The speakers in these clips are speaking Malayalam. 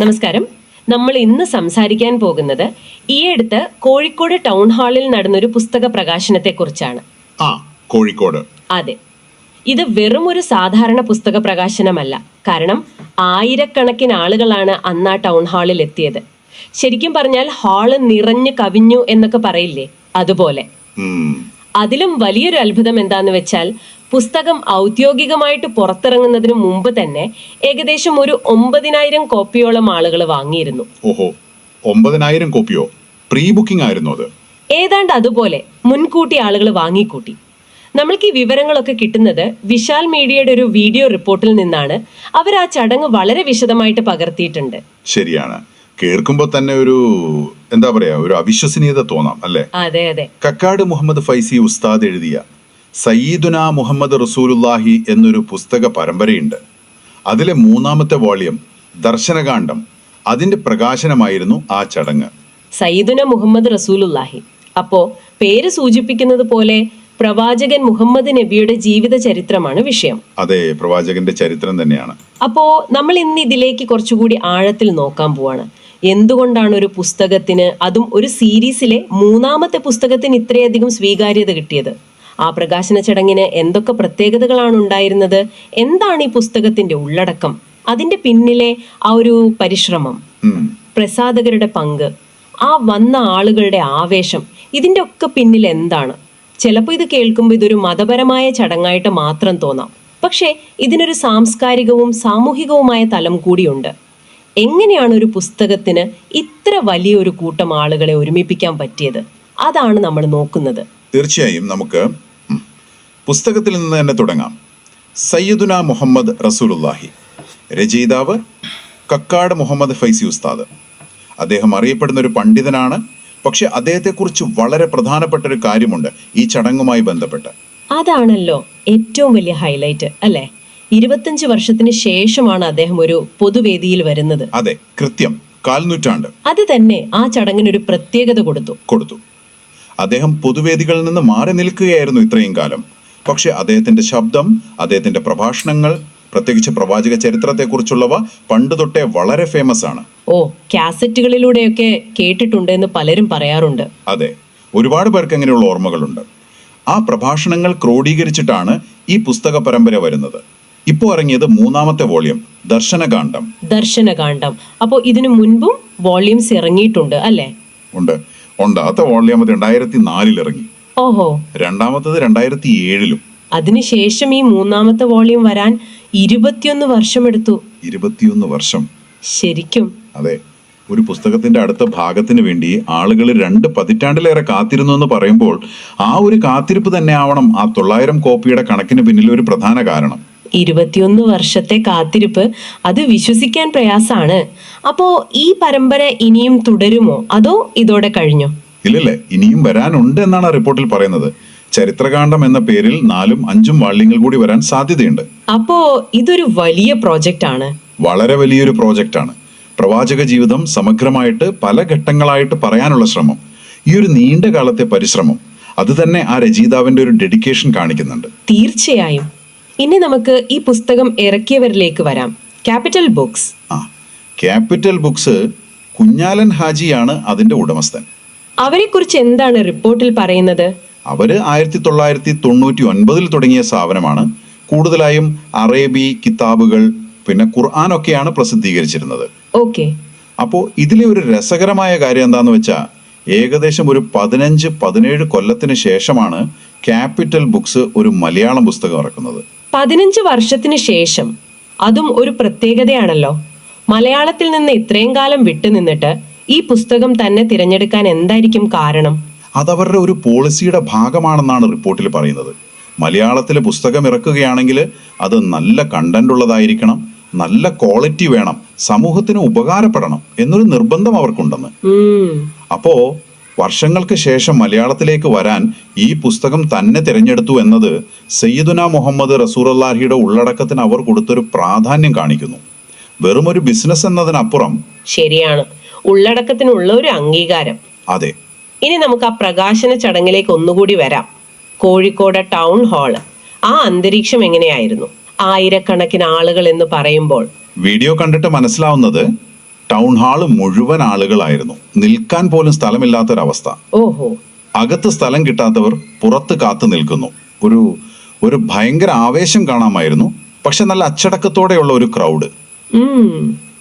നമസ്കാരം. നമ്മൾ ഇന്ന് സംസാരിക്കാൻ പോകുന്നത് ഈ അടുത്ത് കോഴിക്കോട് ടൗൺ ഹാളിൽ നടന്നൊരു പുസ്തക പ്രകാശനത്തെ കുറിച്ചാണ് ആ കോഴിക്കോട്. അതെ. ഇത് വെറും ഒരു സാധാരണ പുസ്തക പ്രകാശനമല്ല. കാരണം ആയിരക്കണക്കിന് ആളുകളാണ് അന്ന് ആ ടൗൺ ഹാളിൽ എത്തിയത്. ശരിക്കും പറഞ്ഞാൽ ഹാൾ നിറഞ്ഞു കവിഞ്ഞു എന്നൊക്കെ പറയില്ലേ? അതുപോലെ. അതിലും വലിയൊരു അത്ഭുതം എന്താന്ന് വെച്ചാൽ പുസ്തകം ഔദ്യോഗികമായിട്ട് പുറത്തിറങ്ങുന്നതിന് മുമ്പ് തന്നെ ഏകദേശം ഒരു ഒമ്പതിനായിരം കോപ്പിയോളം ആളുകൾ വാങ്ങിയിരുന്നു. ഓഹോ ഒമ്പതിനായിരം കോപ്പിയോ? പ്രീ ബുക്കിംഗ് ആയിരുന്നു അത്. ഏതാണ്ട് അതുപോലെ മുൻകൂട്ടി ആളുകൾ വാങ്ങിക്കൂട്ടി. നമ്മൾക്ക് ഈ വിവരങ്ങളൊക്കെ കിട്ടുന്നത് വിശാൽ മീഡിയയുടെ ഒരു വീഡിയോ റിപ്പോർട്ടിൽ നിന്നാണ്. അവർ ആ ചടങ്ങ് വളരെ വിശദമായിട്ട് പകർത്തിയിട്ടുണ്ട്. ശരിയാണ്. കേൾക്കുമ്പോൾ തന്നെ ഒരു എന്താ പറയാ ഒരു അവിശ്വസനീയത തോന്നാം അല്ലേ? അതെ അതെ. കക്കാട് മുഹമ്മദ് ഫൈസി ഉസ്താദ് എഴുതിയ സയ്യിദുന മുഹമ്മദ് റസൂലുല്ലാഹി എന്നൊരു പുസ്തക പരമ്പരയുണ്ട്. അതിലെ മൂന്നാമത്തെ വോളിയം ദർശനകാന്ഡം. അതിന്റെ പ്രകാശനമായിരുന്നു ആ ചടങ്ങ്. സയ്യിദുന മുഹമ്മദ് റസൂലുല്ലാഹി അപ്പോ പേര് സൂചിപ്പിക്കുന്നത് പോലെ പ്രവാചകൻ മുഹമ്മദ് നബിയുടെ ജീവിത ചരിത്രമാണ് വിഷയം. അതെ പ്രവാചകന്റെ ചരിത്രം തന്നെയാണ്. അപ്പോ നമ്മൾ ഇന്ന് ഇതിലേക്ക് കുറച്ചുകൂടി ആഴത്തിൽ നോക്കാൻ പോവാണ്. എന്തുകൊണ്ടാണ് ഒരു പുസ്തകത്തിന് അതും ഒരു സീരീസിലെ മൂന്നാമത്തെ പുസ്തകത്തിന് ഇത്രയധികം സ്വീകാര്യത കിട്ടിയത്? ആ പ്രകാശന ചടങ്ങിന് എന്തൊക്കെ പ്രത്യേകതകളാണ് ഉണ്ടായിരുന്നത്? എന്താണ് ഈ പുസ്തകത്തിന്റെ ഉള്ളടക്കം? അതിന്റെ പിന്നിലെ ആ ഒരു പരിശ്രമം പ്രസാദകരുടെ പ്രസാധകരുടെ പങ്ക് ആ വന്ന ആളുകളുടെ ആവേശം ഇതിന്റെ ഒക്കെ പിന്നിൽ എന്താണ്? ചിലപ്പോൾ ഇത് കേൾക്കുമ്പോൾ ഇതൊരു മതപരമായ ചടങ്ങായിട്ട് മാത്രം തോന്നാം. പക്ഷേ ഇതിനൊരു സാംസ്കാരികവും സാമൂഹികവുമായ തലം കൂടിയുണ്ട്. എങ്ങനെയാണ് ഒരു പുസ്തകത്തിന് ഇത്ര വലിയൊരു കൂട്ടം ആളുകളെ ഒരുമിപ്പിക്കാൻ പറ്റിയത്? അതാണ് നമ്മൾ നോക്കുന്നത്. തീർച്ചയായും നമുക്ക് പുസ്തകത്തിൽ നിന്ന് തന്നെ തുടങ്ങാം. സയ്യിദുന മുഹമ്മദ് റസൂലുല്ലാഹി രചയിതാവ് കക്കാട് മുഹമ്മദ് ഫൈസി ഉസ്താദ്. അദ്ദേഹം അറിയപ്പെടുന്ന ഒരു പണ്ഡിതനാണ്. പക്ഷെ അദ്ദേഹത്തെക്കുറിച്ച് വളരെ പ്രധാനപ്പെട്ട ഒരു കാര്യമുണ്ട് ഈ ചടങ്ങുമായി ബന്ധപ്പെട്ട്. അതാണല്ലോ ഏറ്റവും വലിയ ഹൈലൈറ്റ് അല്ലേ? ഇരുപത്തഞ്ച് വർഷത്തിന് ശേഷമാണ് അദ്ദേഹം ഒരു പൊതുവേദിയിൽ വരുന്നത്. അതെ കൃത്യം. കാൽനൂറ്റാണ്ട്. അത് തന്നെ ആ ചടങ്ങിനൊരു പ്രത്യേകത കൊടുത്തു. കൊടുത്തു. അദ്ദേഹം പൊതുവേദികളിൽ നിന്ന് മാറി നിൽക്കുകയായിരുന്നു ഇത്രയും കാലം. പക്ഷെ അദ്ദേഹത്തിന്റെ ശബ്ദം അദ്ദേഹത്തിന്റെ പ്രഭാഷണങ്ങൾ പ്രത്യേകിച്ച് പ്രവാചക ചരിത്രത്തെക്കുറിച്ചുള്ളവ പണ്ട് തൊട്ടേ വളരെ ഫേമസ് ആണ്. ഓ കാസറ്റുകളിലൂടെയൊക്കെ കേട്ടിട്ടുണ്ട് എന്ന് പലരും പറയാറുണ്ട്. അതെ ഒരുപാട് പേർക്ക് അങ്ങനെയുള്ള ഓർമ്മകളുണ്ട്. ആ പ്രഭാഷണങ്ങൾ ക്രോഡീകരിച്ചിട്ടാണ് ഈ പുസ്തക പരമ്പര വരുന്നത്. ഇപ്പോൾ ഇറങ്ങിയത് മൂന്നാമത്തെ വോളിയം ദർശനകാന്ഡം. ദർശനകാന്ഡം. അപ്പോൾ ഇതിനു മുൻപും വോളിയംസ് ഇറങ്ങിയിട്ടുണ്ട് അല്ലേ? ഉണ്ട്. ഒണ്ടാമത്തെ വോളിയം രണ്ടായിരത്തി നാലിൽ ഇറങ്ങി. ഓഹോ. രണ്ടാമത്തത് രണ്ടായിരത്തി ഏഴിലും അതിനുശേഷം ഈ മൂന്നാമത്തെ വോളിയം വരാൻ ഇരുപത്തിയൊന്ന് വർഷമെടുത്തു. ഇരുപത്തിയൊന്ന് വർഷം. ശരിക്കും? അതെ. ഒരു പുസ്തകത്തിന്റെ അടുത്ത ഭാഗത്തിന് വേണ്ടി ആളുകൾ രണ്ട് പതിറ്റാണ്ടിലേറെ കാത്തിരുന്നു എന്ന് പറയുമ്പോൾ ആ ഒരു കാത്തിരിപ്പ് തന്നെ ആവണം ആ തൊള്ളായിരം കോപ്പിയുടെ കണക്കിന് പിന്നിൽ ഒരു പ്രധാന കാരണം. ഇരുപത്തിയൊന്ന് വർഷത്തെ കാത്തിരിപ്പ് അത് വിശ്വസിക്കാൻ പ്രയാസാണ് അപ്പോ ഈ പരമ്പര ഇനിയും തുടരുമോ? അതോ ഇതോടെ കഴിഞ്ഞോ? ഇല്ലല്ലേ ഇനിയും വരാനുണ്ട് എന്നാണ് റിപ്പോർട്ടിൽ പറയുന്നത്. ചരിത്രകാന്ഡം എന്ന പേരിൽ നാലും അഞ്ചും വാള്യങ്ങൾ കൂടി വരാൻ സാധ്യതയുണ്ട്. അപ്പോ ഇതൊരു വലിയ പ്രോജക്റ്റ് ആണ്. വളരെ വലിയൊരു പ്രോജക്റ്റ് ആണ്. പ്രവാചക ജീവിതം സമഗ്രമായിട്ട് പല ഘട്ടങ്ങളായിട്ട് പറയാനുള്ള ശ്രമം. ഈ ഒരു നീണ്ട കാലത്തെ പരിശ്രമം അത് തന്നെ ആ രചയിതാവിന്റെ ഒരു ഡെഡിക്കേഷൻ കാണിക്കുന്നുണ്ട്. തീർച്ചയായും. ഇനി നമുക്ക് ഈ പുസ്തകം ഇറക്കിയവരിലേക്ക് വരാം. ക്യാപിറ്റൽ ബുക്സ് ആ ക്യാപിറ്റൽ ബുക്സ് കുഞ്ഞാലൻ ഹാജിയാണ് അതിന്റെ ഉടമസ്ഥൻ. അവരെക്കുറിച്ച് എന്താണ് റിപ്പോർട്ടിൽ പറയുന്നത്? അവർ ആയിരത്തി തൊള്ളായിരത്തി തൊണ്ണൂറ്റി ഒൻപതിൽ തുടങ്ങിയ സ്ഥാപനമാണ്. കൂടുതലായും അറേബി കിതാബുകൾ പിന്നെ ഖുർആൻ ഒക്കെയാണ് പ്രസിദ്ധീകരിച്ചിരുന്നത്. ഓക്കെ. അപ്പോ ഇതിലെ ഒരു രസകരമായ കാര്യം എന്താന്ന് വെച്ചാൽ ഏകദേശം ഒരു പതിനഞ്ച് പതിനേഴ് കൊല്ലത്തിന് ശേഷമാണ് ക്യാപിറ്റൽ ബുക്സ് ഒരു മലയാളം പുസ്തകം ഇറക്കുന്നത്. പതിനഞ്ച് വർഷത്തിന് ശേഷം അതും ഒരു പ്രത്യേകതയാണല്ലോ. മലയാളത്തിൽ നിന്ന് ഇത്രയും കാലം വിട്ടുനിന്നിട്ട് ഈ പുസ്തകം തന്നെ തിരഞ്ഞെടുക്കാൻ എന്തായിരിക്കും കാരണം? അതവരുടെ ഒരു പോളിസിയുടെ ഭാഗമാണെന്നാണ് റിപ്പോർട്ടിൽ പറയുന്നത്. മലയാളത്തിലെ പുസ്തകം ഇറക്കുകയാണെങ്കിൽ അത് നല്ല കണ്ടന്റ് ഉള്ളതായിരിക്കണം നല്ല ക്വാളിറ്റി വേണം സമൂഹത്തിന് ഉപകാരപ്പെടണം എന്നൊരു നിർബന്ധം അവർക്കുണ്ടെന്ന്. അപ്പോ വർഷങ്ങൾക്ക് ശേഷം മലയാളത്തിലേക്ക് വരാൻ ഈ പുസ്തകം തന്നെ തിരഞ്ഞെടുത്തു എന്നത് സയ്യിദുന മുഹമ്മദ് റസൂറല്ലാഹിയുടെ ഉള്ളടക്കത്തിന് അവർ കൊടുത്തൊരു പ്രാധാന്യം കാണിക്കുന്നു. വെറുമൊരു ഒരു ബിസിനസ് എന്നതിനപ്പുറം ശരിയാണ്. ഉള്ളടക്കത്തിനുള്ള ഒരു അംഗീകാരം. അതെ. ഇനി നമുക്ക് ആ പ്രകാശന ചടങ്ങിലേക്ക് ഒന്നുകൂടി വരാം. Kozhikode town hall. ആ അന്തരീക്ഷം എങ്ങനെയായിരുന്നു? ആയിരക്കണക്കിന് ആളുകൾ എന്ന് പറയുമ്പോൾ. വീഡിയോ കണ്ടിട്ട് മനസ്സിലാവുന്നത് ടൗൺ ഹാൾ മുഴുവൻ ആളുകളായിരുന്നു. നിൽക്കാൻ പോലും സ്ഥലമില്ലാത്തൊരവസ്ഥ. ഓഹോ. അകത്ത് സ്ഥലം കിട്ടാത്തവർ പുറത്ത് കാത്തു നിൽക്കുന്നു. ഒരു ഒരു ഭയങ്കര ആവേശം കാണാമായിരുന്നു. പക്ഷെ നല്ല അച്ചടക്കത്തോടെയുള്ള ഒരു ക്രൗഡ്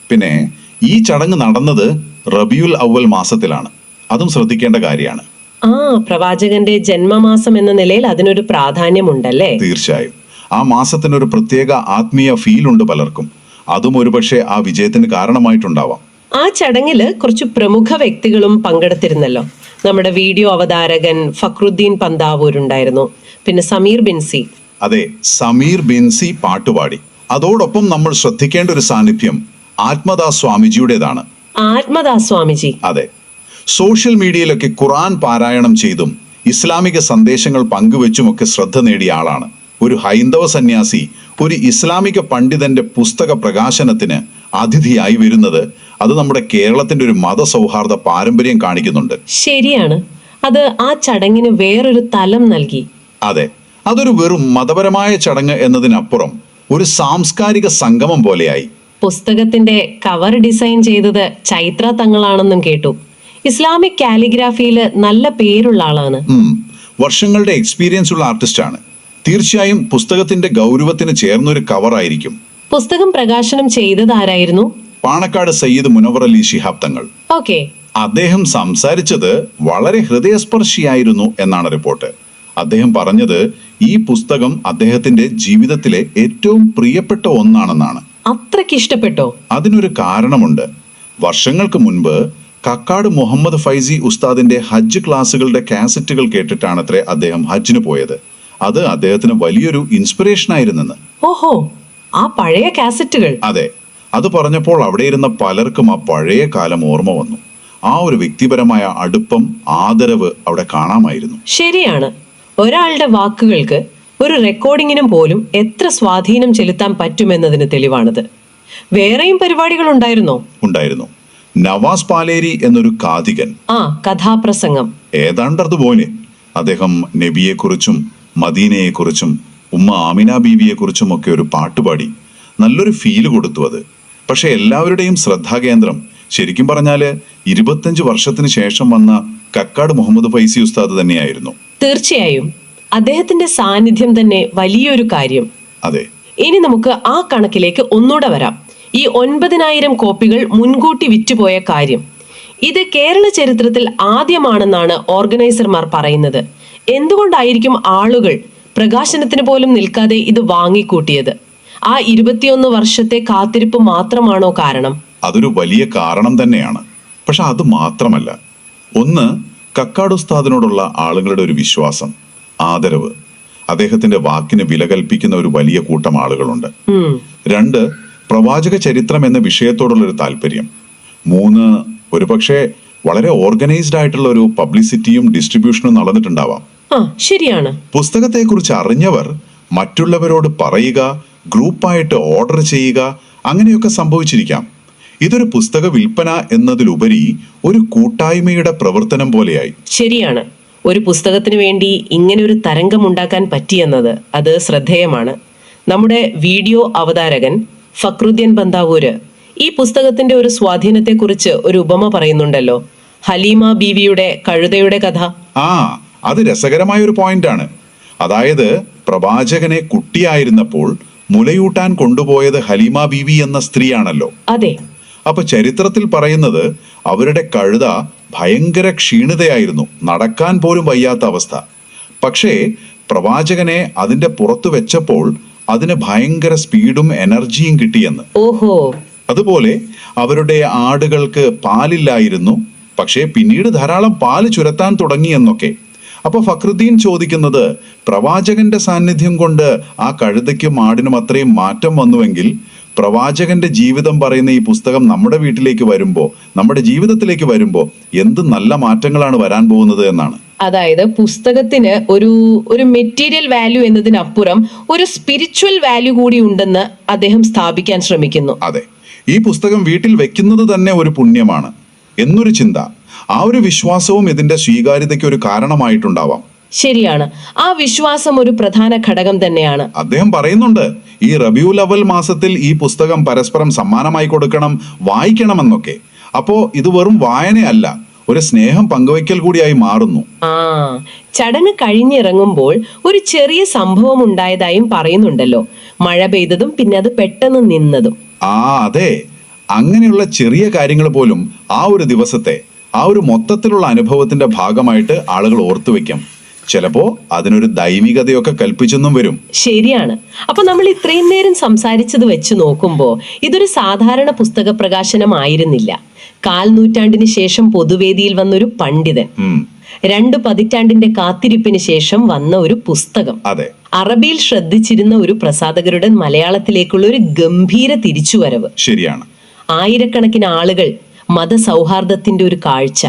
പിന്നെ ഈ ചടങ്ങ് നടന്നത് റബിയുൽ അവൽ മാസത്തിലാണ്. അതും ശ്രദ്ധിക്കേണ്ട കാര്യമാണ്. ആ പ്രവാചകന്റെ ജന്മമാസം എന്ന നിലയിൽ അതിനൊരു പ്രാധാന്യമുണ്ടല്ലേ? തീർച്ചയായും. ആ മാസത്തിനൊരു പ്രത്യേക ആത്മീയ ഫീൽ ഉണ്ട് പലർക്കും. അതും ഒരുപക്ഷെ ആ വിജയത്തിന് കാരണമായിട്ടുണ്ടാവാം. ആ ചടങ്ങിൽ കുറച്ച് പ്രമുഖ വ്യക്തികളും പങ്കെടുത്തിരുന്നല്ലോ. നമ്മുടെ വീഡിയോ അവതാരകൻ ഫക്രുദ്ദീൻ പന്താവൂരുണ്ടായിരുന്നു. പിന്നെ സമീർ ബിൻസി അതെ സമീർ ബിൻസി പാട്ടുപാടി. അതോടൊപ്പം നമ്മൾ ശ്രദ്ധിക്കേണ്ട ഒരു സാന്നിധ്യം ആത്മദാസ് സ്വാമിജിയുടേതാണ് ആത്മദാസ് സ്വാമിജി. അതെ. സോഷ്യൽ മീഡിയയിലൊക്കെ ഖുറാൻ പാരായണം ചെയ്തും ഇസ്ലാമിക സന്ദേശങ്ങൾ പങ്കുവെച്ചുമൊക്കെ ശ്രദ്ധ നേടിയ ആളാണ്. ഒരു ഹൈന്ദവ സന്യാസി ഒരു ഇസ്ലാമിക പണ്ഡിതന്റെ പുസ്തക പ്രകാശനത്തിന് അതിഥിയായി വരുന്നത് അത് നമ്മുടെ കേരളത്തിന്റെ ഒരു മതസൗഹാർദ്ദ പാരമ്പര്യം കാണിക്കുന്നുണ്ട്. ശരിയാണ്. അത് ആ ചടങ്ങിന് വേറൊരു തലം നൽകി. അതെ. അതൊരു വെറും മതപരമായ ചടങ്ങ് എന്നതിനപ്പുറം ഒരു സാംസ്കാരിക സംഗമം പോലെയായി. പുസ്തകത്തിന്റെ കവർ ഡിസൈൻ ചെയ്തത് ചൈത്ര തങ്ങളാണെന്നും കേട്ടു. ഇസ്ലാമിക് കാലിഗ്രാഫിയിൽ നല്ല പേരുള്ള ആളാണ്. വർഷങ്ങളുടെ എക്സ്പീരിയൻസ് ഉള്ള ആർട്ടിസ്റ്റ് ആണ്. തീർച്ചയായും പുസ്തകത്തിന്റെ ഗൗരവത്തിന് ചേർന്നൊരു കവർ ആയിരിക്കും. പുസ്തകം പ്രകാശനം ചെയ്തത് ആരായിരുന്നു? പാണക്കാട് സയ്യിദ് മുനവർ അലി ശിഹാബ് തങ്ങൾ. ഓക്കെ. അദ്ദേഹം സംസാരിച്ചത് വളരെ ഹൃദയസ്പർശിയായിരുന്നു എന്നാണ് റിപ്പോർട്ട്. അദ്ദേഹം പറഞ്ഞത് ഈ പുസ്തകം അദ്ദേഹത്തിന്റെ ജീവിതത്തിലെ ഏറ്റവും പ്രിയപ്പെട്ട ഒന്നാണെന്നാണ്. അത്രയ്ക്ക് ഇഷ്ടപ്പെട്ടോ? അതിനൊരു കാരണമുണ്ട്. വർഷങ്ങൾക്ക് മുൻപ് കക്കാട് മുഹമ്മദ് ഫൈസി ഉസ്താദിന്റെ ഹജ്ജ് ക്ലാസ്സുകളുടെ കാസറ്റുകൾ കേട്ടിട്ടാണത്രേ അദ്ദേഹം ഹജ്ജിന് പോയത്. അത് അദ്ദേഹത്തിന് വലിയൊരു ഇൻസ്പിറേഷൻ ആയിരുന്നെന്ന്. ഓഹോ ആ പഴയ കാസറ്റുകൾ. അതെ അത് പറഞ്ഞപ്പോൾ അവിടെ ഇരുന്ന പലർക്കും ആ പഴയ കാലം ഓർമ്മ വന്നു. ആ ഒരു വ്യക്തിപരമായ അടുപ്പം ആദരവ് അവിടെ കാണാമായിരുന്നു. ശരിയാണ്. ഒരാളുടെ വാക്കുകൾക്ക് ഒരു റെക്കോർഡിങ്ങിനും പോലും എത്ര സ്വാധീനം ചെലുത്താൻ പറ്റുമെന്നതിന് തെളിവാണിത്. വേറെയും പരിപാടികൾ ഉണ്ടായിരുന്നോ? ഉണ്ടായിരുന്നു. നവാസ് പാലേരി എന്നൊരു കാതികൻ. ആ കഥാപ്രസംഗം. ഏതാണ്ട് അതുപോലെ അദ്ദേഹം നബിയെക്കുറിച്ചും മദീനയെക്കുറിച്ചും ഉമ്മ ആമിന ബീവിയെക്കുറിച്ചും ഒക്കെ ഒരു പാട്ടുപാടി നല്ലൊരു ഫീൽ കൊടുത്തു അത്. പക്ഷെ എല്ലാവരുടെയും ശ്രദ്ധാകേന്ദ്രം ശരിക്കും പറഞ്ഞാൽ ഇരുപത്തഞ്ച് വർഷത്തിന് ശേഷം വന്ന കക്കാട് മുഹമ്മദ് ഫൈസി ഉസ്താദ് തന്നെയായിരുന്നു. തീർച്ചയായും. അദ്ദേഹത്തിന്റെ സാന്നിധ്യം തന്നെ വലിയൊരു കാര്യം. അതെ. ഇനി നമുക്ക് ആ കണക്കിലേക്ക് ഒന്നുകൂടെ വരാം. ഈ ഒൻപതിനായിരം കോപ്പികൾ മുൻകൂട്ടി വിറ്റുപോയ കാര്യം. ഇത് കേരള ചരിത്രത്തിൽ ആദ്യമാണെന്നാണ് ഓർഗനൈസർമാർ പറയുന്നത്. എന്തുകൊണ്ടായിരിക്കും ആളുകൾ പ്രകാശനത്തിന് പോലും നിൽക്കാതെ ഇത് വാങ്ങിക്കൂട്ടിയത്? ആ ഇരുപത്തിയൊന്ന് വർഷത്തെ കാത്തിരിപ്പ് മാത്രമാണോ കാരണം? അതൊരു വലിയ കാരണം തന്നെയാണ്. പക്ഷെ അത് മാത്രമല്ല. ഒന്ന് കക്കാട് ഉസ്താദിനോടുള്ള ആളുകളുടെ ഒരു വിശ്വാസം. ആദരവ്. അദ്ദേഹത്തിന്റെ വാക്കിന് വില കൽപ്പിക്കുന്ന ഒരു വലിയ കൂട്ടം ആളുകളുണ്ട്. രണ്ട് പ്രവാചക ചരിത്രം എന്ന വിഷയത്തോടുള്ള ഒരു താല്പര്യം. മൂന്ന് ഒരുപക്ഷെ വളരെ ഓർഗനൈസ്ഡ് ആയിട്ടുള്ള ഒരു പബ്ലിസിറ്റിയും ഡിസ്ട്രിബ്യൂഷനും നടന്നിട്ടുണ്ടാവാം. ശരിയാണ്. പുസ്തകത്തെക്കുറിച്ച് അറിഞ്ഞവർ മറ്റുള്ളവരോട് പറയുക ഗ്രൂപ്പായിട്ട് ഓർഡർ ചെയ്യുക അങ്ങനെയൊക്കെ സംഭവിച്ചിരിക്കാം. ഇതൊരു പുസ്തക വിൽപ്പന എന്നതിലുപരി ഒരു കൂട്ടായ്മയുടെ പ്രവർത്തനം പോലെയായി. ശരിയാണ്. ഒരു പുസ്തകത്തിന് വേണ്ടി ഇങ്ങനെ ഒരു തരംഗം ഉണ്ടാക്കാൻ പറ്റിയെന്നത് അത് ശ്രദ്ധേയമാണ്. നമ്മുടെ വീഡിയോ അവതാരകൻ ഫക്രുദ്ദീൻ ബന്താവൂര് ഈ പുസ്തകത്തിന്റെ ഒരു സ്വാധീനത്തെക്കുറിച്ച് ഒരു ഉപമ പറയുന്നുണ്ടല്ലോ. ഹലീമ ബീവിയുടെ കഴുതയുടെ കഥ. ആ അത് രസകരമായ ഒരു പോയിന്റ് ആണ് അതായത് പ്രവാചകനെ കുട്ടിയായിരുന്നപ്പോൾ മുലയൂട്ടാൻ കൊണ്ടുപോയത് ഹലീമ ബീവി എന്ന സ്ത്രീയാണല്ലോ. അതെ. അപ്പൊ ചരിത്രത്തിൽ പറയുന്നത് അവരുടെ കഴുത ഭയങ്കര ക്ഷീണിതയായിരുന്നു. നടക്കാൻ പോലും വയ്യാത്ത അവസ്ഥ. പക്ഷേ പ്രവാചകനെ അതിന്റെ പുറത്തു വെച്ചപ്പോൾ അതിന് ഭയങ്കര സ്പീഡും എനർജിയും കിട്ടിയെന്ന്. ഓഹോ. അതുപോലെ അവരുടെ ആടുകൾക്ക് പാലില്ലായിരുന്നു. പക്ഷേ പിന്നീട് ധാരാളം പാൽ ചുരത്താൻ തുടങ്ങിയെന്നൊക്കെ. അപ്പൊ ഫക്രുദ്ദീൻ ചോദിക്കുന്നത് പ്രവാചകന്റെ സാന്നിധ്യം കൊണ്ട് ആ കഴുതയ്ക്കും ആടിനും അത്രയും മാറ്റം വന്നുവെങ്കിൽ പ്രവാചകന്റെ ജീവിതം പറയുന്ന ഈ പുസ്തകം നമ്മുടെ വീട്ടിലേക്ക് വരുമ്പോൾ നമ്മുടെ ജീവിതത്തിലേക്ക് വരുമ്പോൾ എന്ത് നല്ല മാറ്റങ്ങളാണ് വരാൻ പോകുന്നത് എന്നാണ്. അതായത് പുസ്തകത്തിന് ഒരു ഒരു മെറ്റീരിയൽ വാല്യൂ എന്നതിനപ്പുറം ഒരു സ്പിരിച്വൽ വാല്യൂ കൂടി ഉണ്ടെന്ന് അദ്ദേഹം സ്ഥാപിക്കാൻ ശ്രമിക്കുന്നു. അതെ. ഈ പുസ്തകം വീട്ടിൽ വെക്കുന്നത് തന്നെ ഒരു പുണ്യമാണ്. എന്നൊരു ചിന്ത. ആ ഒരു വിശ്വാസവും ഇതിന്റെ സ്വീകാര്യതയ്ക്ക് ഒരു കാരണമായിട്ടുണ്ടാവാം. ശരിയാണ്. ആ വിശ്വാസം ഒരു പ്രധാന ഘടകം തന്നെയാണ്. അദ്ദേഹം പറയുന്നുണ്ട് ഈ റബിയുൽ ലവൽ മാസത്തിൽ ഈ പുസ്തകം പരസ്പരം സമ്മാനമായി കൊടുക്കണം വായിക്കണമെന്നൊക്കെ. അപ്പോ ഇത് വെറും വായനയല്ല ഒരു സ്നേഹം പങ്കുവയ്ക്കൽ കൂടിയായി മാറുന്നു. ആ ചടങ്ങ് കഴിഞ്ഞിറങ്ങുമ്പോൾ ഒരു ചെറിയ സംഭവം ഉണ്ടായതായും പറയുന്നുണ്ടല്ലോ. മഴ പെയ്തതും പിന്നെ അത് പെട്ടെന്ന് നിന്നതും. ആ അതെ. അങ്ങനെയുള്ള ചെറിയ കാര്യങ്ങൾ പോലും ആ ഒരു ദിവസത്തെ ആ ഒരു മൊത്തത്തിലുള്ള അനുഭവത്തിന്റെ ഭാഗമായിട്ട് ആളുകൾ ഓർത്തു വെക്കും ചിലപ്പോ അതിനൊരു ദൈവികതയൊക്കെ കൽപ്പിച്ചെന്നും വരും. ശരിയാണ്. അപ്പൊ നമ്മൾ ഇത്രയും നേരം സംസാരിച്ചത് വെച്ച് നോക്കുമ്പോ ഇതൊരു സാധാരണ പുസ്തക പ്രകാശനമായിരുന്നില്ല. കാൽ നൂറ്റാണ്ടിന് ശേഷം പൊതുവേദിയിൽ വന്നൊരു പണ്ഡിതൻ. രണ്ടു രണ്ട് പതിറ്റാണ്ടിന്റെ കാത്തിരിപ്പിന് ശേഷം വന്ന ഒരു പുസ്തകം. അതെ. അറബിയിൽ ശ്രദ്ധിച്ചിരുന്ന ഒരു പ്രസാധകരുടെ മലയാളത്തിലേക്കുള്ള ഒരു ഗംഭീര തിരിച്ചുവരവ്. ശരിയാണ്. ആയിരക്കണക്കിന് ആളുകൾ മതസൗഹാർദ്ദത്തിന്റെ ഒരു കാഴ്ച.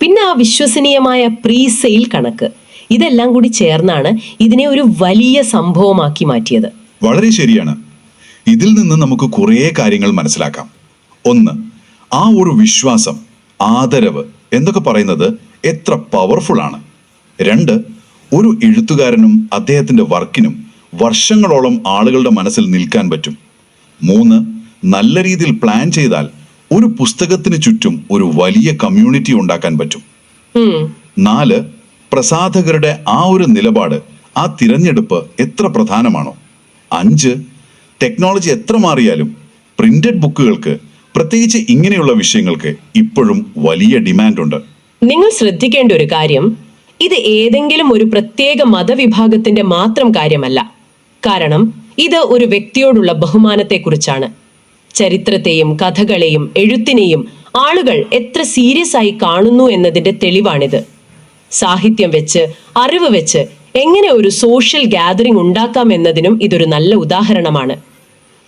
പിന്നെ ആ വിശ്വസനീയമായ പ്രീ സെയിൽ കണക്ക്. ഇതെല്ലാം കൂടി ചേർന്നാണ് ഇതിനെ ഒരു വലിയ സംഭവമാക്കി മാറ്റിയത്. വളരെ ശരിയാണ്. ഇതിൽ നിന്ന് നമുക്ക് കുറേ കാര്യങ്ങൾ മനസ്സിലാക്കാം. ഒന്ന് ആ ഒരു വിശ്വാസം ആദരവ് എന്നൊക്കെ പറയുന്നത് എത്ര പവർഫുൾ ആണ്. രണ്ട് ഒരു എഴുത്തുകാരനും അദ്ദേഹത്തിന്റെ വർക്കിനും വർഷങ്ങളോളം ആളുകളുടെ മനസ്സിൽ നിൽക്കാൻ പറ്റും. മൂന്ന് നല്ല രീതിയിൽ പ്ലാൻ ചെയ്താൽ ഒരു പുസ്തകത്തിന് ചുറ്റും ഒരു വലിയ കമ്മ്യൂണിറ്റി ഉണ്ടാക്കാൻ പറ്റും. നാല് പ്രസാധകരുടെ ആ ഒരു നിലപാട് ആ തിരഞ്ഞെടുപ്പ് എത്ര പ്രധാനമാണോ. അഞ്ച് ടെക്നോളജി എത്ര മാറിയാലും പ്രിന്റഡ് ബുക്കുകൾക്ക് പ്രത്യേകിച്ച് ഇങ്ങനെയുള്ള വിഷയങ്ങൾക്ക് ഇപ്പോഴും വലിയ ഡിമാൻഡ് ഉണ്ട്. നിങ്ങൾ ശ്രദ്ധിക്കേണ്ട ഒരു കാര്യം ഇത് ഏതെങ്കിലും ഒരു പ്രത്യേക മതവിഭാഗത്തിന്റെ മാത്രം കാര്യമല്ല. കാരണം ഇത് ഒരു വ്യക്തിയോടുള്ള ബഹുമാനത്തെക്കുറിച്ചാണ്. ചരിത്രത്തെയും കഥകളെയും എഴുത്തിനെയും ആളുകൾ എത്ര സീരിയസ് ആയി കാണുന്നു എന്നതിന്റെ തെളിവാണിത്. സാഹിത്യം വെച്ച് അറിവ് വെച്ച് എങ്ങനെ ഒരു സോഷ്യൽ ഗാദറിംഗ് ഉണ്ടാക്കാം എന്നതിനും ഇതൊരു നല്ല ഉദാഹരണമാണ്.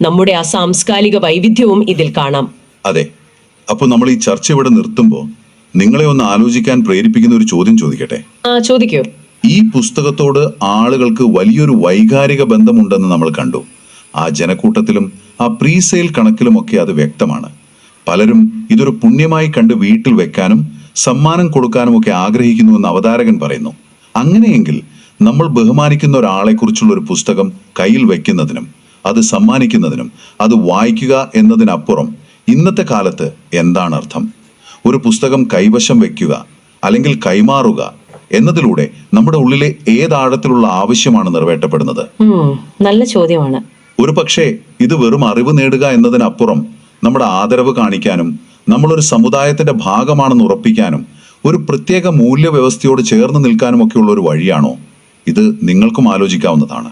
നമ്മുടെ ആ സാംസ്കാരിക വൈവിധ്യവും ഇതിൽ കാണാം. അതെ. അപ്പോൾ നമ്മൾ ഈ ചർച്ച ഇവിടെ നിർത്തുമ്പോൾ നിങ്ങളെ ഒന്ന് ആലോചിക്കാൻ പ്രേരിപ്പിക്കുന്ന ഒരു ചോദ്യം ചോദിക്കട്ടെ? ആ ചോദിക്കൂ. ഈ പുസ്തകത്തോട് ആളുകൾക്ക് വലിയൊരു വൈകാരിക ബന്ധമുണ്ടെന്ന് നമ്മൾ കണ്ടു. ആ ജനക്കൂട്ടത്തിലും ആ പ്രീസെയിൽ കണക്കിലുമൊക്കെ അത് വ്യക്തമാണ്. പലരും ഇതൊരു പുണ്യമായി കണ്ട് വീട്ടിൽ വെക്കാനും സമ്മാനം കൊടുക്കാനുമൊക്കെ ആഗ്രഹിക്കുന്നുവെന്ന് അവതാരകൻ പറയുന്നു. അങ്ങനെയെങ്കിൽ നമ്മൾ ബഹുമാനിക്കുന്ന ഒരാളെക്കുറിച്ചുള്ള ഒരു പുസ്തകം കയ്യിൽ വയ്ക്കുന്നതിനും അത് സമ്മാനിക്കുന്നതിനും അത് വായിക്കുക എന്നതിനപ്പുറം ഇന്നത്തെ കാലത്ത് എന്താണ് അർത്ഥം? ഒരു പുസ്തകം കൈവശം വയ്ക്കുക അല്ലെങ്കിൽ കൈമാറുക എന്നതിലൂടെ നമ്മുടെ ഉള്ളിലെ ഏതാഴത്തിലുള്ള ആവശ്യമാണ് നിറവേറ്റപ്പെടുന്നത്. നല്ല ചോദ്യമാണ്. ഒരു പക്ഷേ ഇത് വെറും അറിവ് നേടുക എന്നതിനപ്പുറം നമ്മുടെ ആദരവ് കാണിക്കാനും നമ്മളൊരു സമുദായത്തിന്റെ ഭാഗമാണെന്ന് ഉറപ്പിക്കാനും ഒരു പ്രത്യേക മൂല്യവ്യവസ്ഥയോട് ചേർന്ന് നിൽക്കാനും ഒക്കെയുള്ള ഒരു വഴിയാണോ? ഇത് നിങ്ങൾക്കും ആലോചിക്കാവുന്നതാണ്.